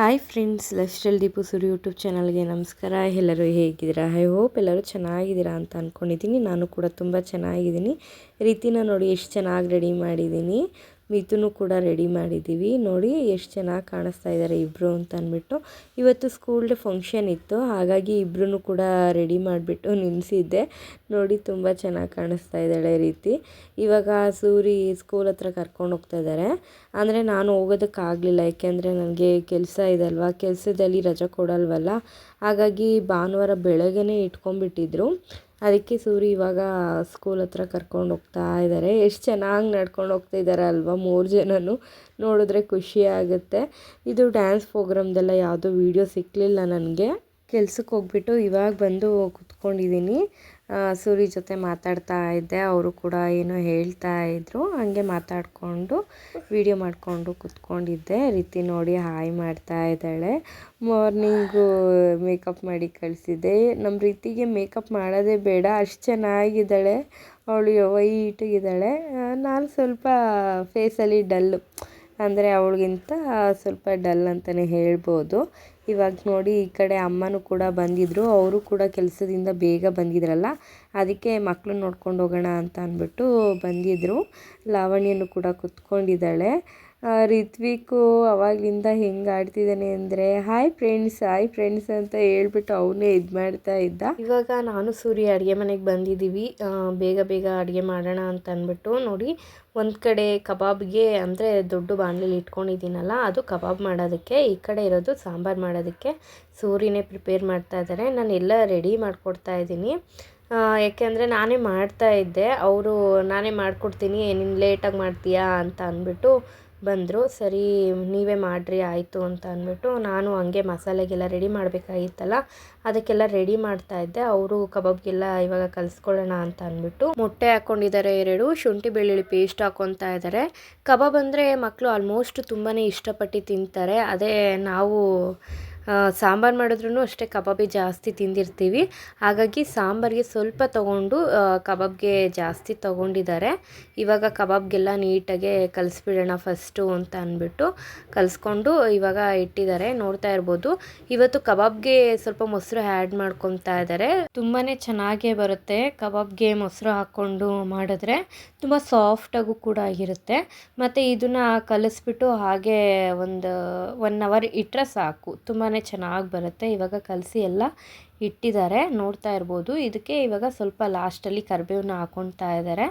Hi friends life style Deepu Suri YouTube ಚಾನಲ್ಗೆ ನಮಸ್ಕಾರ. ಎಲ್ಲರೂ ಹೇಗಿದ್ದೀರಾ? ಐ ಹೋಪ್ ಎಲ್ಲರೂ ಚೆನ್ನಾಗಿದ್ದೀರಾ ಅಂತ ಅಂದ್ಕೊಂಡಿದ್ದೀನಿ ನಾನು ಕೂಡ ತುಂಬ ಚೆನ್ನಾಗಿದ್ದೀನಿ. ರೀತಿನ ನೋಡಿ ಎಷ್ಟು ಚೆನ್ನಾಗಿ ರೆಡಿ ಮಾಡಿದ್ದೀನಿ. ಮಿಥುನು ಕೂಡ ರೆಡಿ ಮಾಡಿದ್ದೀವಿ. ನೋಡಿ ಎಷ್ಟು ಚೆನ್ನಾಗಿ ಕಾಣಿಸ್ತಾ ಇದ್ದಾರೆ ಇಬ್ಬರು ಅಂತ ಅಂದ್ಬಿಟ್ಟು. ಇವತ್ತು ಸ್ಕೂಲ್ ಫಂಕ್ಷನ್ ಇತ್ತು. ಹಾಗಾಗಿ ಇಬ್ಬರೂ ಕೂಡ ರೆಡಿ ಮಾಡಿಬಿಟ್ಟು ನಿಲ್ಲಿಸಿದ್ದೆ ನೋಡಿ ತುಂಬ ಚೆನ್ನಾಗಿ ಕಾಣಿಸ್ತಾ ಇದ್ದಾಳೆ ರೀತಿ. ಇವಾಗ ಸೂರಿ ಸ್ಕೂಲ್ ಹತ್ರ ಕರ್ಕೊಂಡು ಹೋಗ್ತಾ ಇದ್ದಾರೆ ಅಂದರೆ ನಾನು ಹೋಗೋದಕ್ಕಾಗಲಿಲ್ಲ ಯಾಕೆಂದರೆ ನನಗೆ ಕೆಲಸ ಇದೆ ಅಲ್ವಾ ಕೆಲಸದಲ್ಲಿ ರಜೆ ಕೊಡಲ್ವಲ್ಲ. ಹಾಗಾಗಿ ಭಾನುವಾರ ಬೆಳಗ್ಗೆನೇ ಇಟ್ಕೊಂಡ್ಬಿಟ್ಟಿದ್ರು. ಅದಕ್ಕೆ ಸೂರಿ ಇವಾಗ ಸ್ಕೂಲ್ ಹತ್ರ ಕರ್ಕೊಂಡು ಹೋಗ್ತಾ ಇದ್ದಾರೆ ಎಷ್ಟು ಚೆನ್ನಾಗಿ ನಡ್ಕೊಂಡು ಹೋಗ್ತಾ ಇದ್ದಾರೆ ಅಲ್ವಾ ಮೂರು ಜನನೂ? ನೋಡಿದ್ರೆ ಖುಷಿ ಆಗುತ್ತೆ. ಇದು ಡ್ಯಾನ್ಸ್ ಪ್ರೋಗ್ರಾಮ್ದೆಲ್ಲ ಯಾವುದೂ ವೀಡಿಯೋ ಸಿಕ್ಕಲಿಲ್ಲ ನನಗೆ. ಕೆಲ್ಸಕ್ಕೆ ಹೋಗ್ಬಿಟ್ಟು ಇವಾಗ ಬಂದು ಕುತ್ಕೊಂಡಿದ್ದೀನಿ. ಸೂರಿ ಜೊತೆ ಮಾತಾಡ್ತಾ ಇದ್ದೆ. ಅವರು ಕೂಡ ಏನೋ ಹೇಳ್ತಾ ಇದ್ದರು ಹಾಗೆ ಮಾತಾಡಿಕೊಂಡು ವಿಡಿಯೋ ಮಾಡಿಕೊಂಡು ಕುತ್ಕೊಂಡಿದ್ದೆ. ರೀತಿ ನೋಡಿ ಹಾಯ್ ಮಾಡ್ತಾ ಇದ್ದಾಳೆ. ಮಾರ್ನಿಂಗು ಮೇಕಪ್ ಮಾಡಿ ಕಳಿಸಿದ್ದೆ. ನಮ್ಮ ರೀತಿಗೆ ಮೇಕಪ್ ಮಾಡೋದೇ ಬೇಡ. ಅಷ್ಟು ಚೆನ್ನಾಗಿದ್ದಾಳೆ. ಅವಳು ವೈಟಿಗಿದ್ದಾಳೆ ನಾನು ಸ್ವಲ್ಪ ಫೇಸಲ್ಲಿ ಡಲ್ಲು ಅಂದರೆ ಅವಳಿಗಿಂತ ಸ್ವಲ್ಪ ಡಲ್ ಅಂತಲೇ ಹೇಳ್ಬೋದು. ಇವಾಗ ನೋಡಿ ಈ ಕಡೆ ಅಮ್ಮನೂ ಕೂಡ ಬಂದಿದ್ದರು ಅವರು ಕೂಡ ಕೆಲಸದಿಂದ ಬೇಗ ಬಂದಿದ್ರಲ್ಲ, ಅದಕ್ಕೆ ಮಕ್ಕಳು ನೋಡ್ಕೊಂಡು ಹೋಗೋಣ ಅಂತ ಅಂದ್ಬಿಟ್ಟು ಬಂದಿದ್ದರು ಲಾವಣ್ಯನೂ ಕೂಡ ಕುತ್ಕೊಂಡಿದ್ದಾಳೆ. ರಿತ್ವಿಕು ಅವಾಗಿಂದ ಹೆಂಗೆ ಆಡ್ತಿದ್ದಾನೆ ಅಂದರೆ ಹಾಯ್ ಫ್ರೆಂಡ್ಸ್ ಹಾಯ್ ಫ್ರೆಂಡ್ಸ್ ಅಂತ ಹೇಳ್ಬಿಟ್ಟು ಅವನೇ ಇದು ಮಾಡ್ತಾ ಇದ್ದ. ಇವಾಗ ನಾನು ಸೂರ್ಯ ಅಡುಗೆ ಮನೆಗೆ ಬಂದಿದ್ದೀವಿ. ಬೇಗ ಬೇಗ ಅಡುಗೆ ಮಾಡೋಣ ಅಂತ ಅಂದ್ಬಿಟ್ಟು ನೋಡಿ, ಒಂದು ಕಡೆ ಕಬಾಬ್ಗೆ ಅಂದರೆ ದೊಡ್ಡ ಬಾಣಲೆಲಿ ಇಟ್ಕೊಂಡಿದ್ದೀನಲ್ಲ, ಅದು ಕಬಾಬ್ ಮಾಡೋದಕ್ಕೆ, ಈ ಕಡೆ ಇರೋದು ಸಾಂಬಾರು ಮಾಡೋದಕ್ಕೆ ಸೂರಿನೇ ಪ್ರಿಪೇರ್ ಮಾಡ್ತಾ ಇದ್ದಾರೆ ನಾನು ಎಲ್ಲ ರೆಡಿ ಮಾಡಿಕೊಡ್ತಾ ಇದ್ದೀನಿ. ಯಾಕೆಂದರೆ ನಾನೇ ಮಾಡ್ತಾ ಇದ್ದೆ. ಅವರು, ನಾನೇ ಮಾಡಿಕೊಡ್ತೀನಿ ನೀನು ಲೇಟಾಗಿ ಮಾಡ್ತೀಯಾ? ಅಂತ ಅಂದ್ಬಿಟ್ಟು ಬಂದರು, ಸರಿ, ನೀವೇ ಮಾಡಿರಿ, ಆಯಿತು ಅಂತ ಅಂದ್ಬಿಟ್ಟು ನಾನು ಹಂಗೆ ಮಸಾಲೆಗೆಲ್ಲ ರೆಡಿ ಮಾಡಬೇಕಾಗಿತ್ತಲ್ಲ, ಅದಕ್ಕೆಲ್ಲ ರೆಡಿ ಮಾಡ್ತಾ ಇದ್ದೆ. ಅವರು ಕಬಾಬ್ಗೆಲ್ಲ ಇವಾಗ ಕಲಿಸ್ಕೊಳ್ಳೋಣ ಅಂತ ಅಂದ್ಬಿಟ್ಟು ಮೊಟ್ಟೆ ಹಾಕ್ಕೊಂಡಿದ್ದಾರೆ ಎರಡು, ಶುಂಠಿ ಬೆಳ್ಳುಳ್ಳಿ ಪೇಸ್ಟ್ ಹಾಕ್ಕೊತಾ ಇದ್ದಾರೆ. ಕಬಾಬ್ ಅಂದರೆ ಮಕ್ಕಳು ಆಲ್ಮೋಸ್ಟ್ ತುಂಬಾ ಇಷ್ಟಪಟ್ಟು ತಿಂತಾರೆ. ಅದೇ ನಾವು ಸಾಂಬಾರು ಮಾಡಿದ್ರೂ ಅಷ್ಟೇ ಕಬಾಬೇ ಜಾಸ್ತಿ ತಿಂದಿರ್ತೀವಿ. ಹಾಗಾಗಿ ಸಾಂಬಾರಿಗೆ ಸ್ವಲ್ಪ ತೊಗೊಂಡು ಕಬಾಬ್ಗೆ ಜಾಸ್ತಿ ತೊಗೊಂಡಿದ್ದಾರೆ. ಇವಾಗ ಕಬಾಬ್ಗೆಲ್ಲ ನೀಟಾಗೆ ಕಲಿಸ್ಬಿಡೋಣ ಫಸ್ಟು ಅಂತ ಅಂದ್ಬಿಟ್ಟು ಕಲಿಸ್ಕೊಂಡು ಇವಾಗ ಇಟ್ಟಿದ್ದಾರೆ. ನೋಡ್ತಾ ಇರ್ಬೋದು. ಇವತ್ತು ಕಬಾಬ್ಗೆ ಸ್ವಲ್ಪ ಮೊಸರು ಆ್ಯಡ್ ಮಾಡ್ಕೊತಾ ಇದ್ದಾರೆ. ತುಂಬಾ ಚೆನ್ನಾಗೇ ಬರುತ್ತೆ ಕಬಾಬ್ಗೆ ಮೊಸರು ಹಾಕ್ಕೊಂಡು ಮಾಡಿದ್ರೆ. ತುಂಬ ಸಾಫ್ಟಾಗೂ ಕೂಡ ಆಗಿರುತ್ತೆ. ಮತ್ತು ಇದನ್ನು ಕಲಿಸ್ಬಿಟ್ಟು ಹಾಗೆ ಒಂದು ಒನ್ ಅವರ್ ಇಟ್ಟರೆ ಸಾಕು. ತುಂಬಾ ಚೆನ್ನಾಗಿ ಬರುತ್ತೆ. ಇವಾಗ ಕಲಸಿ ಎಲ್ಲ ಇಟ್ಟಿದ್ದಾರೆ. ನೋಡ್ತಾ ಇರ್ಬೋದು. ಇದಕ್ಕೆ ಇವಾಗ ಸ್ವಲ್ಪ ಲಾಸ್ಟಲ್ಲಿ ಕರಿಬೇವನ್ನ ಹಾಕ್ಕೊಳ್ತಾ ಇದ್ದಾರೆ.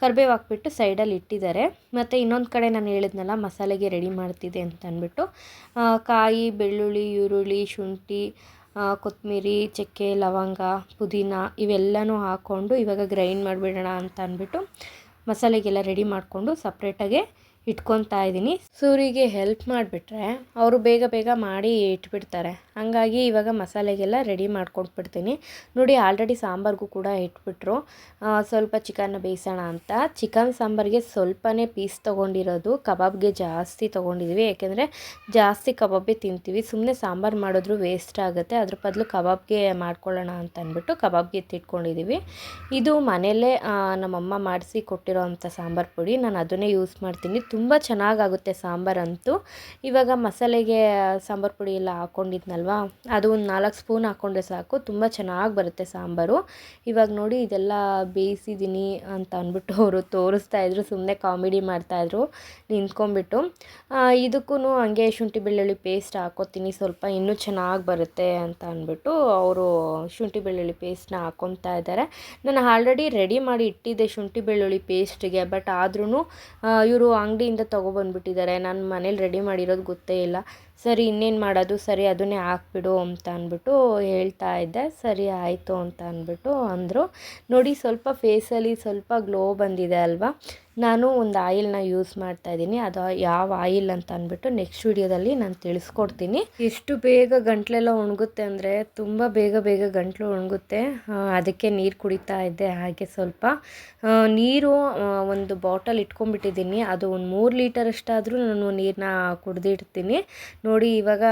ಕರಿಬೇವು ಹಾಕ್ಬಿಟ್ಟು ಸೈಡಲ್ಲಿ ಇಟ್ಟಿದ್ದಾರೆ. ಮತ್ತು ಇನ್ನೊಂದು ಕಡೆ ನಾನು ಹೇಳಿದ್ನಲ್ಲ, ಮಸಾಲೆಗೆ ರೆಡಿ ಮಾಡ್ತಿದೆ ಅಂತ ಅಂದ್ಬಿಟ್ಟು ಕಾಯಿ, ಬೆಳ್ಳುಳ್ಳಿ, ಈರುಳ್ಳಿ, ಶುಂಠಿ ಕೊತ್ತಂಬರಿ ಚಕ್ಕೆ, ಲವಂಗ, ಪುದೀನ ಇವೆಲ್ಲನೂ ಹಾಕ್ಕೊಂಡು ಇವಾಗ ಗ್ರೈಂಡ್ ಮಾಡಿಬಿಡೋಣ ಅಂತ ಅಂದ್ಬಿಟ್ಟು ಮಸಾಲೆಗೆಲ್ಲ ರೆಡಿ ಮಾಡಿಕೊಂಡು ಸಪ್ರೇಟಾಗೆ ಇಟ್ಕೊತಾ ಇದ್ದೀನಿ. ಸೂರಿಗೆ ಹೆಲ್ಪ್ ಮಾಡಿಬಿಟ್ರೆ ಅವರು ಬೇಗ ಬೇಗ ಮಾಡಿ ಇಟ್ಬಿಡ್ತಾರೆ. ಹಾಗಾಗಿ ಇವಾಗ ಮಸಾಲೆಗೆಲ್ಲ ರೆಡಿ ಮಾಡ್ಕೊಟ್ಬಿಡ್ತೀನಿ. ನೋಡಿ ಆಲ್ರೆಡಿ ಸಾಂಬಾರಿಗೂ ಕೂಡ ಇಟ್ಬಿಟ್ರು. ಸ್ವಲ್ಪ ಚಿಕನ್ನ ಬೇಯಿಸೋಣ ಅಂತ. ಚಿಕನ್ ಸಾಂಬಾರಿಗೆ ಸ್ವಲ್ಪನೇ ಪೀಸ್ ತೊಗೊಂಡಿರೋದು ಕಬಾಬ್ಗೆ ಜಾಸ್ತಿ ತೊಗೊಂಡಿದ್ವಿ. ಯಾಕೆಂದರೆ ಜಾಸ್ತಿ ಕಬಾಬೇ ತಿಂತೀವಿ. ಸುಮ್ಮನೆ ಸಾಂಬಾರು ಮಾಡಿದ್ರು ವೇಸ್ಟ್ ಆಗುತ್ತೆ. ಅದ್ರ ಬದಲು ಕಬಾಬ್ಗೆ ಮಾಡ್ಕೊಳ್ಳೋಣ ಅಂತ ಅಂದ್ಬಿಟ್ಟು ಕಬಾಬ್ಗೆ ಎತ್ತಿಟ್ಕೊಂಡಿದ್ದೀವಿ ಇದು ಮನೆಯಲ್ಲೇ ನಮ್ಮಮ್ಮ ಮಾಡಿಸಿ ಕೊಟ್ಟಿರೋ ಅಂಥ ಸಾಂಬಾರು ಪುಡಿ. ನಾನು ಅದನ್ನೇ ಯೂಸ್ ಮಾಡ್ತೀನಿ. ತುಂಬ ಚೆನ್ನಾಗಾಗುತ್ತೆ ಸಾಂಬಾರಂತೂ ಇವಾಗ ಮಸಾಲೆಗೆ ಸಾಂಬಾರು ಪುಡಿ ಎಲ್ಲ ಹಾಕ್ಕೊಂಡಿದ್ನಲ್ವ ಅದು ಒಂದು ನಾಲ್ಕು ಸ್ಪೂನ್ ಹಾಕ್ಕೊಂಡ್ರೆ ಸಾಕು. ತುಂಬ ಚೆನ್ನಾಗಿ ಬರುತ್ತೆ ಸಾಂಬಾರು. ಇವಾಗ ನೋಡಿ ಇದೆಲ್ಲ ಬೇಯಿಸಿದ್ದೀನಿ ಅಂತ ಅಂದ್ಬಿಟ್ಟು ಅವರು ತೋರಿಸ್ತಾ ಇದ್ರು. ಸುಮ್ಮನೆ ಕಾಮಿಡಿ ಮಾಡ್ತಾಯಿದ್ರು ನಿಂತ್ಕೊಂಡ್ಬಿಟ್ಟು. ಇದಕ್ಕೂ ಹಂಗೆ ಶುಂಠಿ ಬೆಳ್ಳುಳ್ಳಿ ಪೇಸ್ಟ್ ಹಾಕೋತೀನಿ. ಸ್ವಲ್ಪ ಇನ್ನೂ ಚೆನ್ನಾಗಿ ಬರುತ್ತೆ ಅಂತ ಅಂದ್ಬಿಟ್ಟು ಅವರು ಶುಂಠಿ ಬೆಳ್ಳುಳ್ಳಿ ಪೇಸ್ಟ್ನ ಹಾಕ್ಕೊತಾ ಇದ್ದಾರೆ ನಾನು ಆಲ್ರೆಡಿ ರೆಡಿ ಮಾಡಿ ಇಟ್ಟಿದ್ದೆ ಶುಂಠಿ ಬೆಳ್ಳುಳ್ಳಿ ಪೇಸ್ಟ್ಗೆ. ಬಟ್ ಆದ್ರೂ ಇವರು ಅಂಗಡಿ ಅಂಗಡಿಯಿಂದ ತೊಗೊಬಂದ್ಬಿಟ್ಟಿದ್ದಾರೆ. ನಾನು ಮನೇಲಿ ರೆಡಿ ಮಾಡಿರೋದು ಗೊತ್ತೇ ಇಲ್ಲ. ಸರಿ, ಇನ್ನೇನು ಮಾಡೋದು? ಸರಿ, ಅದನ್ನೇ ಹಾಕ್ಬಿಡು ಅಂತ ಅಂದ್ಬಿಟ್ಟು ಹೇಳ್ತಾ ಇದ್ದೆ. ಸರಿ, ಆಯಿತು ಅಂತ ಅಂದ್ಬಿಟ್ಟು ಅಂದರು. ನೋಡಿ, ಸ್ವಲ್ಪ ಫೇಸಲ್ಲಿ ಸ್ವಲ್ಪ ಗ್ಲೋ ಬಂದಿದೆ ಅಲ್ವಾ? ನಾನು ಒಂದು ಆಯಿಲ್ನ ಯೂಸ್ ಮಾಡ್ತಾ ಇದ್ದೀನಿ. ಅದು ಯಾವ ಆಯಿಲ್ ಅಂತ ಅಂದ್ಬಿಟ್ಟು ನೆಕ್ಸ್ಟ್ ವಿಡಿಯೋದಲ್ಲಿ ನಾನು ತಿಳಿಸ್ಕೊಡ್ತೀನಿ. ಎಷ್ಟು ಬೇಗ ಗಂಟ್ಲೆಲ್ಲ ಒಣಗುತ್ತೆ ಅಂದರೆ ತುಂಬ ಬೇಗ ಬೇಗ ಗಂಟ್ಲು ಒಣಗುತ್ತೆ. ಅದಕ್ಕೆ ನೀರು ಕುಡಿತಾ ಇದ್ದೆ ಹಾಗೆ ಸ್ವಲ್ಪ. ನೀರು ಒಂದು ಬಾಟಲ್ ಇಟ್ಕೊಂಡ್ಬಿಟ್ಟಿದ್ದೀನಿ. ಅದು ಒಂದು ಮೂರು ಲೀಟರ್ ಅಷ್ಟಾದರೂ ನಾನು ನೀರನ್ನ ಕುಡ್ದಿಡ್ತೀನಿ. ನೋಡಿ, ಇವಾಗ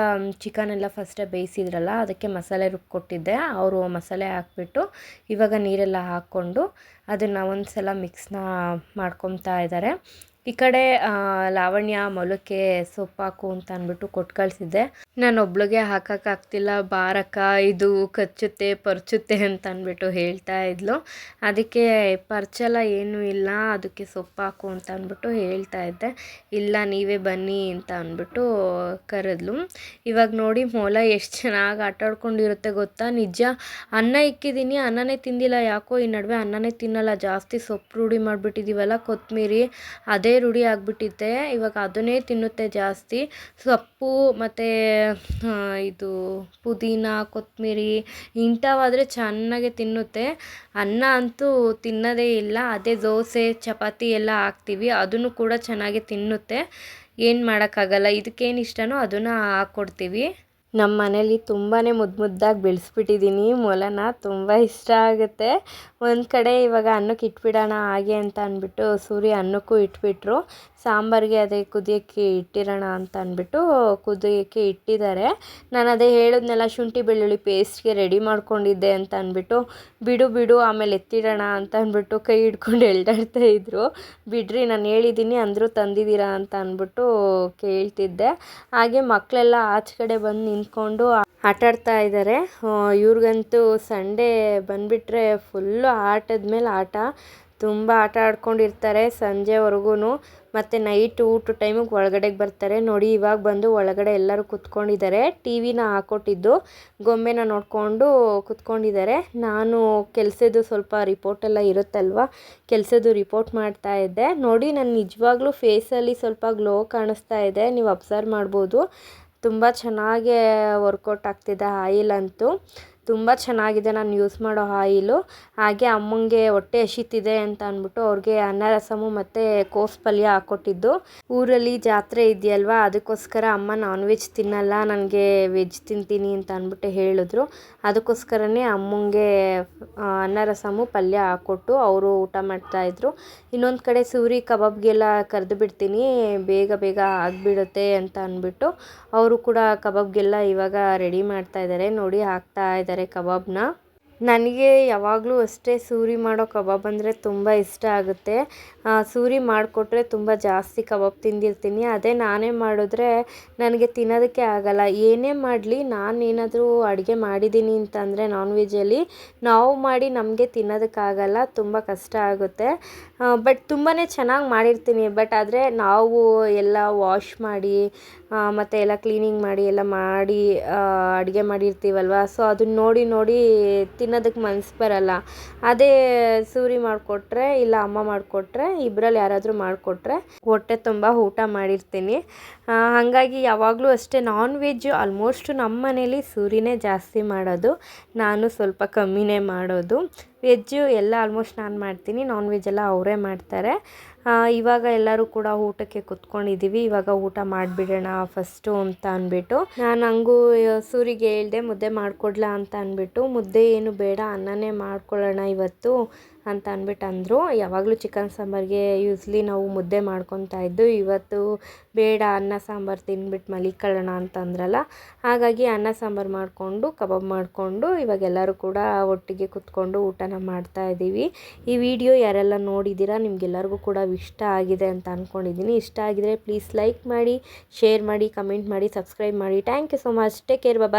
ಚಿಕನ್ ಎಲ್ಲ ಫಸ್ಟೇ ಬೇಯಿಸಿದ್ರಲ್ಲ, ಅದಕ್ಕೆ ಮಸಾಲೆ ರುಬ್ಕೊಟ್ಟಿದ್ದೆ ಅವರು ಮಸಾಲೆ ಹಾಕ್ಬಿಟ್ಟು ಇವಾಗ ನೀರೆಲ್ಲ ಹಾಕ್ಕೊಂಡು ಅದನ್ನು ಒಂದು ಸಲ ಮಿಕ್ಸ್ನ ಮಾಡ್ಕೊತಾ ಇದ್ದಾರೆ ಈ ಕಡೆ ಲಾವಣ್ಯ ಮೊಲಕ್ಕೆ ಸೊಪ್ಪಾಕು ಅಂತ ಅಂದ್ಬಿಟ್ಟು ಕೊಟ್ಟು ನಾನು ಒಬ್ಳಿಗೆ ಹಾಕೋಕ್ಕಾಗ್ತಿಲ್ಲ ಬಾರಕ್ಕ, ಇದು ಕಚ್ಚುತ್ತೆ, ಪರ್ಚುತ್ತೆ ಅಂತ ಅಂದ್ಬಿಟ್ಟು ಹೇಳ್ತಾ ಇದ್ಲು. ಅದಕ್ಕೆ, ಪರ್ಚಲ್ಲ ಏನೂ ಇಲ್ಲ, ಅದಕ್ಕೆ ಸೊಪ್ಪು ಹಾಕು ಅಂತ ಅಂದ್ಬಿಟ್ಟು ಹೇಳ್ತಾ ಇದ್ದೆ. ಇಲ್ಲ, ನೀವೇ ಬನ್ನಿ ಅಂತ ಅಂದ್ಬಿಟ್ಟು ಕರೆದ್ಲು. ಇವಾಗ ನೋಡಿ ಮೊಲ ಎಷ್ಟು ಚೆನ್ನಾಗಿ ಆಟಾಡ್ಕೊಂಡಿರುತ್ತೆ ಗೊತ್ತಾ? ನಿಜ, ಅನ್ನ ಇಕ್ಕಿದ್ದೀನಿ ಅನ್ನನೇ ತಿಂದಿಲ್ಲ. ಯಾಕೋ ಈ ನಡುವೆ ಅನ್ನನೇ ತಿನ್ನಲ್ಲ. ಜಾಸ್ತಿ ಸೊಪ್ಪು ರೂಢಿ ಮಾಡಿಬಿಟ್ಟಿದ್ದೀವಲ್ಲ ಕೊತ್ತಂಬರಿ ಅದೇ ರೂಢಿ ಆಗಿಬಿಟ್ಟಿದ್ದೆ ಇವಾಗ ಅದನ್ನೇ ತಿನ್ನುತ್ತೆ ಜಾಸ್ತಿ. ಸೊಪ್ಪು ಮತ್ತು ಇದು ಪುದೀನ, ಕೊತ್ತಂಬರಿ ಇಂಥವಾದರೆ ಚೆನ್ನಾಗೆ ತಿನ್ನುತ್ತೆ. ಅನ್ನ ಅಂತೂ ತಿನ್ನೋದೇ ಇಲ್ಲ. ಅದೇ ದೋಸೆ, ಚಪಾತಿ ಎಲ್ಲ ಹಾಕ್ತೀವಿ. ಅದನ್ನು ಕೂಡ ಚೆನ್ನಾಗಿ ತಿನ್ನುತ್ತೆ. ಏನು ಮಾಡೋಕ್ಕಾಗಲ್ಲ. ಇದಕ್ಕೇನು ಇಷ್ಟನೋ ಅದನ್ನು ಹಾಕ್ಕೊಡ್ತೀವಿ ನಮ್ಮ ಮನೇಲಿ ತುಂಬಾ ಮುದ್ದು ಮುದ್ದಾಗಿ ಬೆಳೆಸ್ಬಿಟ್ಟಿದ್ದೀನಿ ಮೊಲನ ತುಂಬ ಇಷ್ಟ ಆಗುತ್ತೆ. ಒಂದು ಕಡೆ ಇವಾಗ ಅನ್ನಕ್ಕೆ ಇಟ್ಬಿಡೋಣ, ಹಾಗೆ ಅಂತ ಅಂದ್ಬಿಟ್ಟು ಸೂರ್ಯ ಅನ್ನಕ್ಕೂ ಇಟ್ಬಿಟ್ರು. ಸಾಂಬಾರಿಗೆ ಅದೇ ಕುದಿಯೋಕ್ಕೆ ಇಟ್ಟಿರೋಣ ಅಂತ ಅಂದ್ಬಿಟ್ಟು ಕುದಿಯೋಕ್ಕೆ ಇಟ್ಟಿದ್ದಾರೆ. ನಾನು ಅದೇ ಹೇಳಿದ್ನೆಲ್ಲ ಶುಂಠಿ ಬೆಳ್ಳುಳ್ಳಿ ಪೇಸ್ಟ್ಗೆ ರೆಡಿ ಮಾಡ್ಕೊಂಡಿದ್ದೆ ಅಂತ ಅಂದ್ಬಿಟ್ಟು ಬಿಡು ಬಿಡು, ಆಮೇಲೆ ಎತ್ತಿಡೋಣ ಅಂತ ಅಂದ್ಬಿಟ್ಟು ಕೈ ಹಿಡ್ಕೊಂಡು ಎಳ್ದಾಡ್ತಾ ಇದ್ರು. ಬಿಡ್ರಿ, ನಾನು ಹೇಳಿದ್ದೀನಿ ಅಂದರೂ ತಂದಿದ್ದೀರಾ ಅಂತ ಅಂದ್ಬಿಟ್ಟು ಕೇಳ್ತಿದ್ದೆ. ಹಾಗೆ ಮಕ್ಕಳೆಲ್ಲ ಆಚೆ ಕಡೆ ಬಂದು ನಿಂತ್ಕೊಂಡು ಆಟಾಡ್ತಾ ಇದ್ದಾರೆ. ಇವ್ರಿಗಂತೂ ಸಂಡೇ ಬಂದುಬಿಟ್ರೆ ಫುಲ್ಲು ಆಟದ ಮೇಲೆ ಆಟ. ತುಂಬ ಆಟ ಆಡ್ಕೊಂಡಿರ್ತಾರೆ ಸಂಜೆವರೆಗೂ ಮತ್ತು ನೈಟ್ ಊಟ ಟೈಮಿಗೆ ಒಳಗಡೆಗೆ ಬರ್ತಾರೆ. ನೋಡಿ, ಇವಾಗ ಬಂದು ಒಳಗಡೆ ಎಲ್ಲರೂ ಕುತ್ಕೊಂಡಿದ್ದಾರೆ. ಟಿ ವಿನ ಹಾಕೊಟ್ಟಿದ್ದು, ಗೊಂಬೆನ ನೋಡಿಕೊಂಡು ಕುತ್ಕೊಂಡಿದ್ದಾರೆ. ನಾನು ಕೆಲಸದ್ದು ಸ್ವಲ್ಪ ರಿಪೋರ್ಟ್ ಎಲ್ಲ ಇರುತ್ತಲ್ವ? ಕೆಲಸದ್ದು ರಿಪೋರ್ಟ್ ಮಾಡ್ತಾ ಇದ್ದೆ. ನೋಡಿ, ನಾನು ನಿಜವಾಗ್ಲೂ ಫೇಸಲ್ಲಿ ಸ್ವಲ್ಪ ಗ್ಲೋ ಕಾಣಿಸ್ತಾ ಇದೆ. ನೀವು ಅಬ್ಸರ್ವ್ ಮಾಡ್ಬೋದು. ತುಂಬ ಚೆನ್ನಾಗೇ ವರ್ಕೌಟ್ ಆಗ್ತಿದೆ ಆಯಿಲ್ ಅಂತೂ. ತುಂಬ ಚೆನ್ನಾಗಿದೆ ನಾನು ಯೂಸ್ ಮಾಡೋ ಆಯಿಲು. ಹಾಗೆ ಅಮ್ಮಂಗೆ ಹೊಟ್ಟೆ ಹಸಿತಿದೆ ಅಂತ ಅಂದ್ಬಿಟ್ಟು ಅವ್ರಿಗೆ ಅನ್ನ ರಸಮು ಮತ್ತು ಕೋಸು ಪಲ್ಯ ಹಾಕ್ಕೊಟ್ಟಿದ್ದು ಊರಲ್ಲಿ ಜಾತ್ರೆ ಇದೆಯಲ್ವಾ, ಅದಕ್ಕೋಸ್ಕರ ಅಮ್ಮ ನಾನ್ ವೆಜ್ ತಿನ್ನಲ್ಲ, ನನಗೆ ವೆಜ್ ತಿಂತೀನಿ ಅಂತ ಅಂದ್ಬಿಟ್ಟು ಹೇಳಿದ್ರು. ಅದಕ್ಕೋಸ್ಕರನೇ ಅಮ್ಮಂಗೆ ಅನ್ನ ರಸಮು ಪಲ್ಯ ಹಾಕ್ಕೊಟ್ಟು ಅವರು ಊಟ ಮಾಡ್ತಾಯಿದ್ರು ಇನ್ನೊಂದು ಕಡೆ ಸೂರಿ ಕಬಾಬ್ಗೆಲ್ಲ ಕರೆದು ಬಿಡ್ತೀನಿ, ಬೇಗ ಬೇಗ ಆಗಿಬಿಡುತ್ತೆ ಅಂತ ಅಂದ್ಬಿಟ್ಟು ಅವರು ಕೂಡ ಕಬಾಬ್ಗೆಲ್ಲ ಇವಾಗ ರೆಡಿ ಮಾಡ್ತಾ ಇದ್ದಾರೆ ನೋಡಿ, ಹಾಕ್ತಾ ಇದ್ದಾರೆ ಕಬಾಬ್ನ ನನಗೆ ಯಾವಾಗಲೂ ಅಷ್ಟೇ ಸೂರಿ ಮಾಡೋ ಕಬಾಬ್ ಅಂದರೆ ತುಂಬ ಇಷ್ಟ ಆಗುತ್ತೆ. ಸೂರಿ ಮಾಡಿಕೊಟ್ರೆ ತುಂಬ ಜಾಸ್ತಿ ಕಬಾಬ್ ತಿಂದಿರ್ತೀನಿ. ಅದೇ ನಾನೇ ಮಾಡಿದ್ರೆ ನನಗೆ ತಿನ್ನೋದಕ್ಕೆ ಆಗಲ್ಲ. ಏನೇ ಮಾಡಲಿ ನಾನು ಏನಾದರೂ ಅಡುಗೆ ಮಾಡಿದ್ದೀನಿ ಅಂತಂದರೆ ನಾನ್ ವೆಜ್ಜಲ್ಲಿ ನಾವು ಮಾಡಿ ನಮಗೆ ತಿನ್ನೋದಕ್ಕಾಗಲ್ಲ ತುಂಬ ಕಷ್ಟ ಆಗುತ್ತೆ. ಬಟ್ ತುಂಬಾ ಚೆನ್ನಾಗಿ ಮಾಡಿರ್ತೀನಿ. ಬಟ್ ಆದರೆ ನಾವು ಎಲ್ಲ ವಾಶ್ ಮಾಡಿ ಮತ್ತು ಎಲ್ಲ ಕ್ಲೀನಿಂಗ್ ಮಾಡಿ, ಎಲ್ಲ ಮಾಡಿ ಅಡುಗೆ ಮಾಡಿರ್ತೀವಲ್ವ? ಸೊ ಅದನ್ನ ನೋಡಿ ನೋಡಿ ತಿನ್ನೋದಕ್ಕೆ ಮನ್ಸು ಬರಲ್ಲ. ಅದೇ ಸೂರಿ ಮಾಡಿಕೊಟ್ರೆ ಇಲ್ಲ ಅಮ್ಮ ಮಾಡಿಕೊಟ್ರೆ ಇಬ್ಬರಲ್ಲಿ ಯಾರಾದರೂ ಮಾಡಿಕೊಟ್ರೆ ಹೊಟ್ಟೆ ತುಂಬ ಊಟ ಮಾಡಿರ್ತೀನಿ. ಹಾಗಾಗಿ ಯಾವಾಗಲೂ ಅಷ್ಟೇ ನಾನ್ ವೆಜ್ ಆಲ್ಮೋಸ್ಟ್ ನಮ್ಮ ಮನೇಲಿ ಸೂರಿನೇ ಜಾಸ್ತಿ ಮಾಡೋದು. ನಾನು ಸ್ವಲ್ಪ ಕಮ್ಮಿನೇ ಮಾಡೋದು. ವೆಜ್ಜು ಎಲ್ಲ ಆಲ್ಮೋಸ್ಟ್ ನಾನು ಮಾಡ್ತೀನಿ ನಾನ್ ವೆಜ್ ಎಲ್ಲ ಅವರೇ ಮಾಡ್ತಾರೆ. ಇವಾಗ ಎಲ್ಲರೂ ಕೂಡ ಊಟಕ್ಕೆ ಕುತ್ಕೊಂಡಿದ್ದೀವಿ ಇವಾಗ ಊಟ ಮಾಡಿಬಿಡೋಣ ಫಸ್ಟು ಅಂತ ಅಂದ್ಬಿಟ್ಟು. ನಾನು ಹಂಗೂ ಸೂರಿಗೆ ಹೇಳ್ದೆ, ಮುದ್ದೆ ಮಾಡಿಕೊಡ್ಲಾ ಅಂತ ಅಂದ್ಬಿಟ್ಟು. ಮುದ್ದೆ ಏನು ಬೇಡ, ಅನ್ನನೇ ಮಾಡ್ಕೊಳ್ಳೋಣ ಇವತ್ತು. ಅಂತ ಅಂದ್ಬಿಟ್ಟು ಅಂದರು ಯಾವಾಗಲೂ ಚಿಕನ್ ಸಾಂಬಾರಿಗೆ ಯೂಸ್ಲಿ ನಾವು ಮುದ್ದೆ ಮಾಡ್ಕೊತಾ ಇದ್ದು, ಇವತ್ತು ಬೇಡ, ಅನ್ನ ಸಾಂಬಾರು ತಿಂದ್ಬಿಟ್ಟು ಮಲಿಕೊಳ್ಳೋಣ ಅಂತ ಅಂದ್ರಲ್ಲ. ಹಾಗಾಗಿ ಅನ್ನ ಸಾಂಬಾರು ಮಾಡಿಕೊಂಡು, ಕಬಾಬ್ ಮಾಡಿಕೊಂಡು, ಇವಾಗ ಎಲ್ಲರೂ ಕೂಡ ಒಟ್ಟಿಗೆ ಕುತ್ಕೊಂಡು ಊಟನ ಮಾಡ್ತಾ ಇದ್ದೀವಿ. ಈ ವಿಡಿಯೋ ಯಾರೆಲ್ಲ ನೋಡಿದ್ದೀರಾ, ನಿಮಗೆಲ್ಲರಿಗೂ ಕೂಡ ಇಷ್ಟ ಆಗಿದೆ ಅಂತ ಅಂದ್ಕೊಂಡಿದ್ದೀನಿ ಇಷ್ಟ ಆಗಿದರೆ ಪ್ಲೀಸ್ ಲೈಕ್ ಮಾಡಿ ಶೇರ್ ಮಾಡಿ ಕಮೆಂಟ್ ಮಾಡಿ ಸಬ್ಸ್ಕ್ರೈಬ್ ಮಾಡಿ. Thank you so much take care bye